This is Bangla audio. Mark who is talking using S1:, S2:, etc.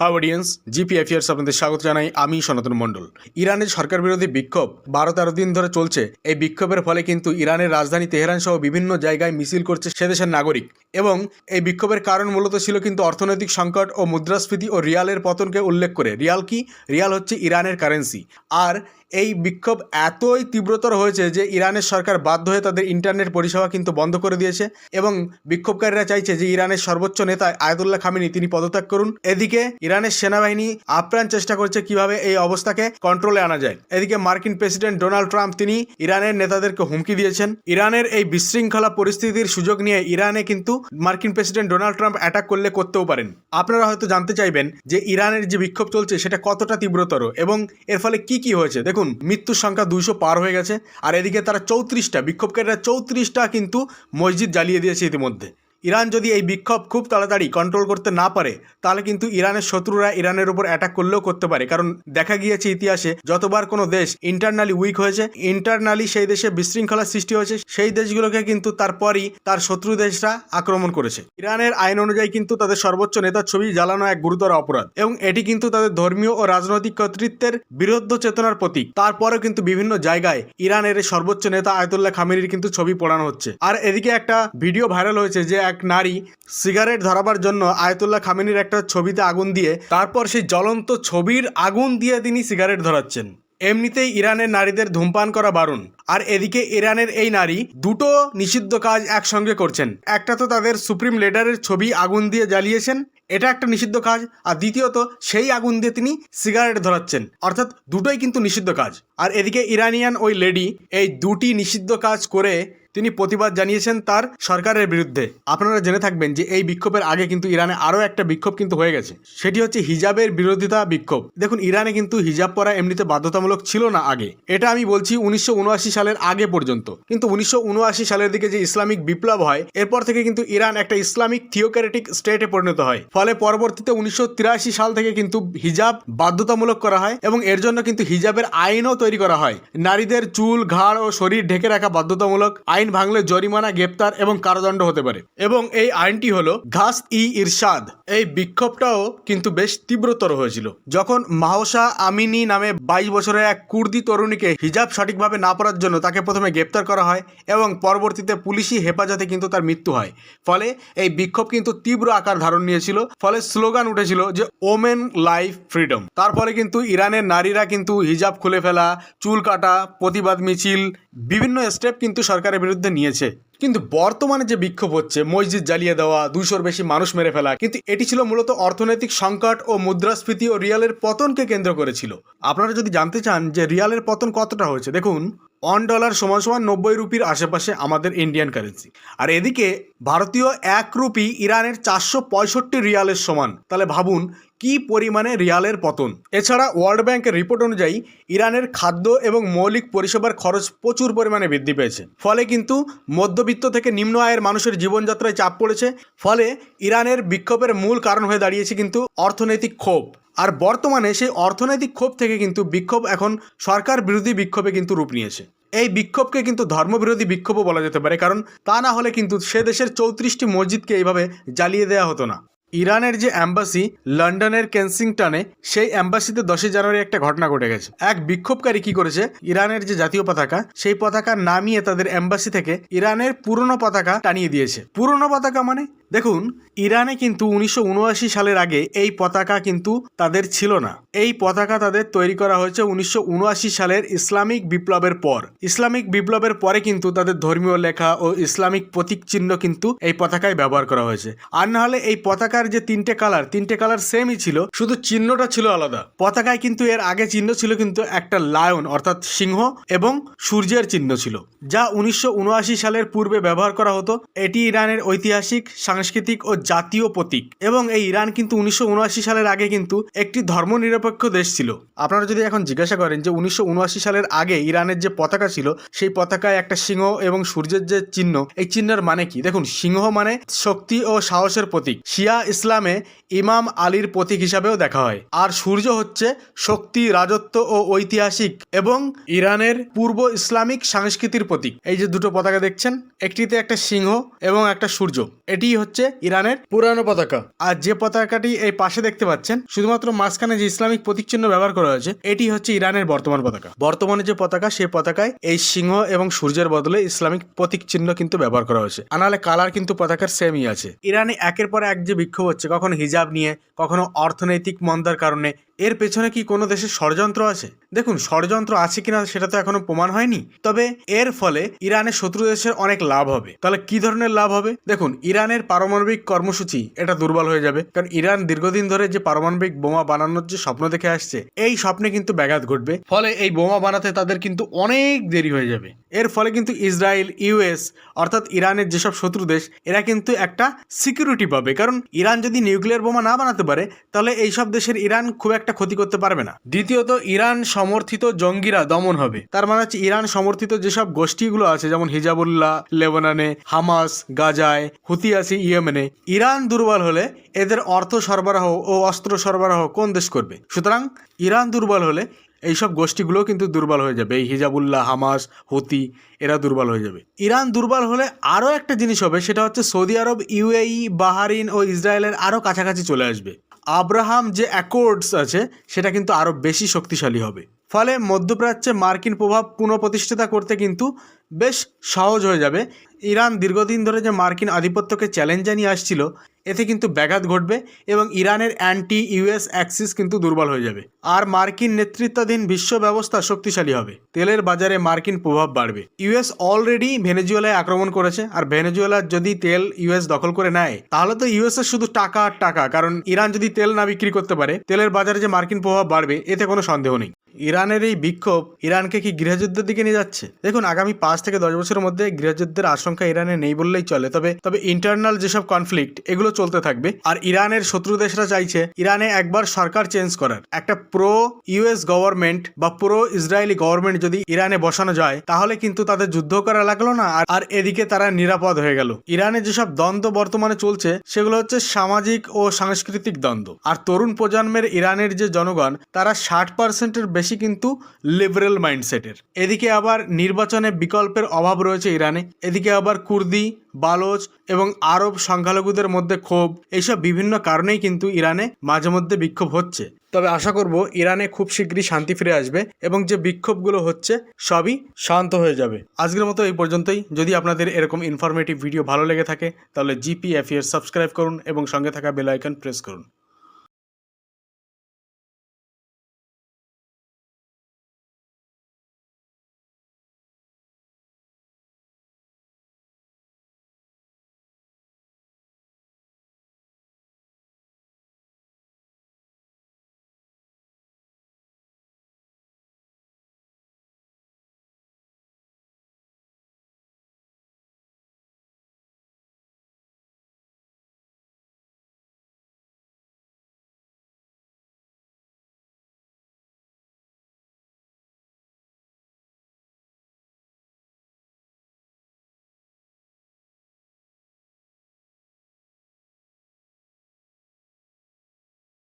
S1: হাউ অডিয়েন্স জিপি অ্যাফেয়ার্স আপনাদের স্বাগত জানাই। আমি সনাতন মণ্ডল। ইরানের সরকার বিরোধী বিক্ষোভ বারো তেরো দিন ধরে চলছে। এই বিক্ষোভের ফলে কিন্তু ইরানের রাজধানী তেহরান সহ বিভিন্ন জায়গায় মিছিল করছে সেদেশের নাগরিক। এবং এই বিক্ষোভের কারণ মূলত ছিল কিন্তু অর্থনৈতিক সংকট ও মুদ্রাস্ফীতি ও রিয়ালের পতনকে উল্লেখ করে। রিয়াল কি? রিয়াল হচ্ছে ইরানের কারেন্সি আর এই বিক্ষোভ এতই তীব্রতর হয়েছে যে ইরানের সরকার বাধ্য হয়ে তাদের ইন্টারনেট পরিষেবা কিন্তু বন্ধ করে দিয়েছে এবং বিক্ষোভকারীরা চাইছে যে ইরানের সর্বোচ্চ নেতা আয়াতুল্লাহ খামিনি তিনি পদত্যাগ করুন। এদিকে ইরানের সেনাবাহিনী আপ্রাণ চেষ্টা করছে কীভাবে এই অবস্থাকে কন্ট্রোলে আনা যায়। এদিকে মার্কিন প্রেসিডেন্ট ডোনাল্ড ট্রাম্প তিনি ইরানের নেতাদেরকে হুমকি দিয়েছেন। ইরানের এই বিশৃঙ্খলা পরিস্থিতির সুযোগ নিয়ে ইরানে কিন্তু মার্কিন প্রেসিডেন্ট ডোনাল্ড ট্রাম্প অ্যাটাক করলে করতেও পারেন। আপনারা হয়তো জানতে চাইবেন যে ইরানের যে বিক্ষোভ চলছে সেটা কতটা তীব্রতর এবং এর ফলে কি কি হয়েছে। দেখুন মৃত্যুর সংখ্যা দুইশো পার হয়ে গেছে, আর এদিকে তারা চৌত্রিশটা, বিক্ষোভকারীরা চৌত্রিশটা কিন্তু মসজিদ জ্বালিয়ে দিয়েছে ইতিমধ্যে। ইরান যদি এই বিক্ষোভ খুব তাড়াতাড়ি কন্ট্রোল করতে না পারে, তাহলে কিন্তু ইরানের শত্রুরা ইরানের উপর অ্যাটাক করলেও করতে পারে। কারণ দেখা গিয়েছে ইতিহাসে, যতবার কোনো দেশ ইন্টারনালি উইক হয়েছে ইন্টারনালি সেই দেশে বিশৃঙ্খলার সৃষ্টি হয়েছে, সেই দেশগুলোকে কিন্তু তারপরই তার শত্রু দেশরা আক্রমণ করেছে। ইরানের আইন অনুযায়ী কিন্তু তাদের সর্বোচ্চ নেতার ছবি জ্বালানো এক গুরুতর অপরাধ এবং এটি কিন্তু তাদের ধর্মীয় ও রাজনৈতিক কর্তৃত্বের বিরুদ্ধ চেতনার প্রতীক। তারপরেও কিন্তু বিভিন্ন জায়গায় ইরানের সর্বোচ্চ নেতা আয়তুল্লাহ খামেনির কিন্তু ছবি পড়ানো হচ্ছে। আর এদিকে একটা ভিডিও ভাইরাল হয়েছে যে এক নারী সিগারেট ধরাবার জন্য আয়তুল্লাহ খামেনির একটা ছবিতে আগুন দিয়ে, তারপর সেই জ্বলন্ত ছবির আগুন দিয়ে তিনি সিগারেট ধরাচ্ছেন। এমনিতেই ইরানের নারীদের ধূমপান করা বারণ। আর এদিকে ইরানের এই নারী দুটো নিষিদ্ধ কাজ একসঙ্গে করছেন। একটা তো তাদের সুপ্রিম লিডারের ছবি আগুন দিয়ে জ্বালিয়েছেন, এটা একটা নিষিদ্ধ কাজ। আর দ্বিতীয়ত, সেই আগুন দিয়ে তিনি সিগারেট ধরাচ্ছেন। অর্থাৎ দুটোই কিন্তু নিষিদ্ধ কাজ। আর এদিকে ইরানিয়ান ওই লেডি এই দুটি নিষিদ্ধ কাজ করে তিনি প্রতিবাদ জানিয়েছেন তার সরকারের বিরুদ্ধে। আপনারা জেনে থাকবেন যে এই বিক্ষোভের আগে কিন্তু ইরানে আরও একটা বিক্ষোভ কিন্তু হয়ে গেছে। সেটি হচ্ছে হিজাবের বিরোধিতা বিক্ষোভ। দেখুন, ইরানে কিন্তু হিজাব পরা এমনিতে বাধ্যতামূলক ছিল না আগে। এটা আমি বলছি উনিশশো উনআশি সালের আগে পর্যন্ত। কিন্তু উনিশশো সালের দিকে যে ইসলামিক বিপ্লব হয়, এরপর থেকে কিন্তু ইরান একটা ইসলামিক থিওক্রেটিক স্টেটে পরিণত হয়। ফলে পরবর্তীতে উনিশশো তিরাশি সাল থেকে কিন্তু হিজাব বাধ্যতামূলক করা হয় এবং এর জন্য কিন্তু হিজাবের আইনও তৈরি করা হয়। নারীদের চুল, ঘাড় ও শরীর ঢেকে রাখা বাধ্যতামূলক আইন ভাঙলে জরিমানা, গ্রেপ্তার এবং কারাদণ্ড হতে পারে। এবং এই আইনটি হলো ঘাস ই ইরশাদ। এই বিক্ষোভটাও কিন্তু বেশ তীব্রতর হয়েছিল। যখন মাহসা আমিনী নামে বাইশ বছরের এক কুর্দি তরুণীকে হিজাব সঠিকভাবে না পড়ার জন্য তাকে প্রথমে গ্রেপ্তার করা হয় এবং পরবর্তীতে পুলিশি হেফাজতে কিন্তু তার মৃত্যু হয়। ফলে এই বিক্ষোভ কিন্তু তীব্র আকার ধারণ নিয়েছিল। ফলে স্লোগান উঠেছিল যে, ওমেন লাইফ ফ্রিডম। তার ফলে কিন্তু ইরানের নারীরা কিন্তু হিজাব খুলে ফেলা, চুল কাটা, প্রতিবাদ মিছিল, বিভিন্ন স্টেপ কিন্তু সরকারের বিরুদ্ধে নিয়েছে। কিন্তু বর্তমানে যে বিক্ষোভ হচ্ছে, মসজিদ জ্বালিয়ে দেওয়া, দুশোর বেশি মানুষ মেরে ফেলা, কিন্তু এটি ছিল মূলত অর্থনৈতিক সংকট ও মুদ্রাস্ফীতি ও রিয়ালের পতনকে কেন্দ্র করেছিল। আপনারা যদি জানতে চান যে রিয়ালের পতন কতটা হয়েছে, দেখুন ওয়ান ডলার সমান সমান নব্বই রুপির আশেপাশে আমাদের ইন্ডিয়ান কারেন্সি। আর এদিকে, ভারতীয় এক রুপি ইরানের চারশো পঁয়ষট্টি রিয়ালের সমান। তাহলে ভাবুন কি পরিমাণে রিয়ালের পতন? এছাড়া ওয়ার্ল্ড ব্যাংকের রিপোর্ট অনুযায়ী, ইরানের খাদ্য এবং মৌলিক পরিষেবার খরচ প্রচুর পরিমাণে বৃদ্ধি পেয়েছে। ফলে কিন্তু মধ্যবিত্ত থেকে নিম্ন আয়ের মানুষের জীবনযাত্রায় চাপ পড়েছে। ফলে ইরানের বিক্ষোভের মূল কারণ হয়ে দাঁড়িয়েছে কিন্তু অর্থনৈতিক ক্ষোভ। আর বর্তমানে সেই অর্থনৈতিক ক্ষোভ থেকে কিন্তু বিক্ষোভ এখন সরকার বিরোধী বিক্ষোভে কিন্তু রূপ নিয়েছে। এই বিক্ষোভকে কিন্তু ধর্মবিরোধী বিক্ষোভও বলা যেতে পারে, কারণ তা না হলে কিন্তু সে দেশের চৌত্রিশটি মসজিদকে এইভাবে জ্বালিয়ে দেওয়া হতো না। ইরানের যে অ্যাম্বাসি লন্ডনের কেনসিংটনে, সেই অ্যাম্বাসিতে দশই জানুয়ারি একটা ঘটনা ঘটে গেছে। এক বিক্ষোভকারী কি করেছে? ইরানের যে জাতীয় পতাকা, সেই পতাকা নামিয়ে তাদের অ্যাম্বাসি থেকে ইরানের পুরনো পতাকা টানিয়ে দিয়েছে। পুরনো পতাকা মানে? দেখুন, ইরানে কিন্তু উনিশশো উনআশি সালের আগে এই পতাকা কিন্তু তাদের ছিল না। এই পতাকা তাদের তৈরি করা হয়েছে উনিশশো সালের ইসলামিক বিপ্লবের পর। ইসলামিক বিপ্লবের পরে কিন্তু তাদের ধর্মীয় লেখা ও ইসলামিক প্রতীক চিহ্ন কিন্তু এই পতাকায় ব্যবহার করা হয়েছে। আর না হলে এই পতাকার যে তিনটে কালার তিনটে কালার সেমই ছিল, শুধু চিহ্নটা ছিল আলাদা। পতাকায় কিন্তু এর আগে চিহ্ন ছিল কিন্তু একটা লায়ন অর্থাৎ সিংহ, এবং সূর্যের চিহ্ন ছিল। যা উনিশশো উনআশি সালের পূর্বে ব্যবহার করা হতো। এটি ইরানের ঐতিহাসিক, সাংস্কৃতিক ও জাতীয় প্রতীক। এবং এই ইরান কিন্তু উনিশশো উনআশি সালের আগে কিন্তু একটি ধর্মনিরপেক্ষ দেশ ছিল। আপনারা যদি এখন জিজ্ঞাসা করেন যে উনিশশো উনআশি সালের আগে ইরানের যে পতাকা ছিল, সেই পতাকায় একটা সিংহ এবং সূর্যের যে চিহ্ন, এই চিহ্নের মানে কি? দেখুন, সিংহ মানে শক্তি ও সাহসের প্রতীক। শিয়া ইসলামে ইমাম আলীর প্রতীক হিসাবেও দেখা হয়। আর সূর্য হচ্ছে শক্তি, রাজত্ব ও ঐতিহাসিক এবং ইরানের পূর্ব ইসলামিক সাংস্কৃতির প্রতীক। এই যে দুটো পতাকা দেখছেন, একটিতে একটা সিংহ এবং একটা সূর্য। এটি হচ্ছে হচ্ছে ইরানের পুরানো পতাকা। আর যে পতাকাটি এই পাশে দেখতে পাচ্ছেন, শুধুমাত্র মাঝখানে যে ইসলামিক প্রতীক চিহ্ন ব্যবহার করা হয়েছে, এটি হচ্ছে ইরানের বর্তমান পতাকা। বর্তমানে যে পতাকা, সেই পতাকায় এই সিংহ এবং সূর্যের বদলে ইসলামিক প্রতীক চিহ্ন কিন্তু ব্যবহার করা হয়েছে। আনালে কালার কিন্তু পতাকার সেমই আছে। ইরানে একের পর এক যে বিক্ষোভ হচ্ছে, কখনো হিজাব নিয়ে, কখনো অর্থনৈতিক মন্দার কারণে এর পেছনে কি কোনো দেশের ষড়যন্ত্র আছে? দেখুন, ষড়যন্ত্র আছে কিনা সেটা তো এখনও প্রমাণ হয়নি। তবে এর ফলে ইরানের শত্রু দেশের অনেক লাভ হবে। তাহলে কি ধরনের লাভ হবে? দেখুন, ইরানের পারমাণবিক কর্মসূচি এটা দুর্বল হয়ে যাবে। কারণ ইরান দীর্ঘদিন ধরে যে পারমাণবিক বোমা বানানোর যে স্বপ্ন দেখে আসছে, এই স্বপ্নে কিন্তু ব্যাঘাত ঘটবে। ফলে এই বোমা বানাতে তাদের কিন্তু অনেক দেরি হয়ে যাবে। এর ফলে কিন্তু ইসরায়েল, ইউএস অর্থাৎ ইরানের যেসব শত্রু দেশ, এরা কিন্তু একটা সিকিউরিটি পাবে। কারণ ইরান যদি নিউক্লিয়ার বোমা না বানাতে পারে, তাহলে এইসব দেশের ইরান খুব একটা ক্ষতি করতে পারবে না। দ্বিতীয়ত, ইরান সমর্থিত জঙ্গিরা দমন হবে। তার মানে হচ্ছে ইরান সমর্থিত যেসব গোষ্ঠীগুলো আছে, যেমন হিজাবুল্লাহ, লেবাননে, হামাস, গাজায়, হুতি আছে, ইয়েমেনে, ইরান দুর্বল হলে এদের অর্থ সরবরাহ ও অস্ত্র সরবরাহ কোন দেশ করবে? সুতরাং, ইরান দুর্বল হলে এইসব গোষ্ঠীগুলো কিন্তু দুর্বল হয়ে যাবে। এই হিজাবুল্লাহ, হামাস, হুতি, এরা দুর্বল হয়ে যাবে। ইরান দুর্বল হলে আরও একটা জিনিস হবে, সেটা হচ্ছে সৌদি আরব, ইউএই, বাহারিন ও ইসরায়েলের আরও কাছাকাছি চলে আসবে। আব্রাহাম যে অ্যাকোর্ডস আছে সেটা কিন্তু আরও বেশি শক্তিশালী হবে। ফলে মধ্যপ্রাচ্যে মার্কিন প্রভাব পুনঃপ্রতিষ্ঠিতা করতে কিন্তু বেশ সহজ হয়ে যাবে। ইরান দীর্ঘদিন ধরে যে মার্কিন আধিপত্যকে চ্যালেঞ্জ জানিয়ে আসছিল, এতে কিন্তু ব্যাঘাত ঘটবে এবং ইরানের অ্যান্টি ইউএস অ্যাক্সিস কিন্তু দুর্বল হয়ে যাবে। আর মার্কিন নেতৃত্বাধীন বিশ্ব ব্যবস্থা শক্তিশালী হবে। তেলের বাজারে মার্কিন প্রভাব বাড়বে। ইউএস অলরেডি ভেনেজুয়েলায় আক্রমণ করেছে। আর ভেনেজুয়েলার যদি তেল ইউএস দখল করে নেয়, তাহলে তো ইউএস এর শুধু টাকা আর টাকা, কারণ ইরান যদি তেল না বিক্রি করতে পারে, তেলের বাজারে যে মার্কিন প্রভাব বাড়বে, এতে কোনো সন্দেহ নেই। ইরানের এই বিক্ষোভ ইরানকে কি গৃহযুদ্ধের দিকে নিয়ে যাচ্ছে? দেখুন, আগামী পাঁচ থেকে দশ বছরের মধ্যে গৃহযুদ্ধের আশঙ্কা ইরানে নেই বললেই চলে। তবে তবে ইন্টারনাল যেসব কনফ্লিক্ট এগুলো চলতে থাকবে। আর ইরানের শত্রু দেশরা চাইছে ইরানে একবার সরকার চেঞ্জ করার। একটা প্রো ইউএস গভর্নমেন্ট বা প্রো ইসরায়েলি গভর্নমেন্ট যদি ইরানে বসানো যায়, তাহলে কিন্তু তাদের যুদ্ধ করা লাগল না। আর- এদিকে তারা নিরাপদ হয়ে গেল। ইরানে যেসব দ্বন্দ্ব বর্তমানে চলছে, সেগুলো হচ্ছে সামাজিক ও সাংস্কৃতিক দ্বন্দ্ব। আর তরুণ প্রজন্মের ইরানের যে জনগণ, তারা ষাট পার্সেন্টের বেশি কিন্তু লিবারেল মাইন্ডসেটের এদিকে আবার নির্বাচনে বিকল্পের অভাব রয়েছে ইরানে। এদিকে আবার কুর্দি, বালোচ এবং আরব সংখ্যালঘুদের মধ্যে ক্ষোভ, এইসব বিভিন্ন কারণেই কিন্তু ইরানে মাঝে মধ্যে বিক্ষোভ হচ্ছে। তবে আশা করব ইরানে খুব শীঘ্রই শান্তি ফিরে আসবে এবং যে বিক্ষোভগুলো হচ্ছে সবই শান্ত হয়ে যাবে। আজকের মতো এই পর্যন্তই। যদি আপনাদের এরকম ইনফরমেটিভ ভিডিও ভালো লেগে থাকে, তাহলে জিপি এফ সাবস্ক্রাইব করুন এবং সঙ্গে থাকা বেল আইকন প্রেস করুন।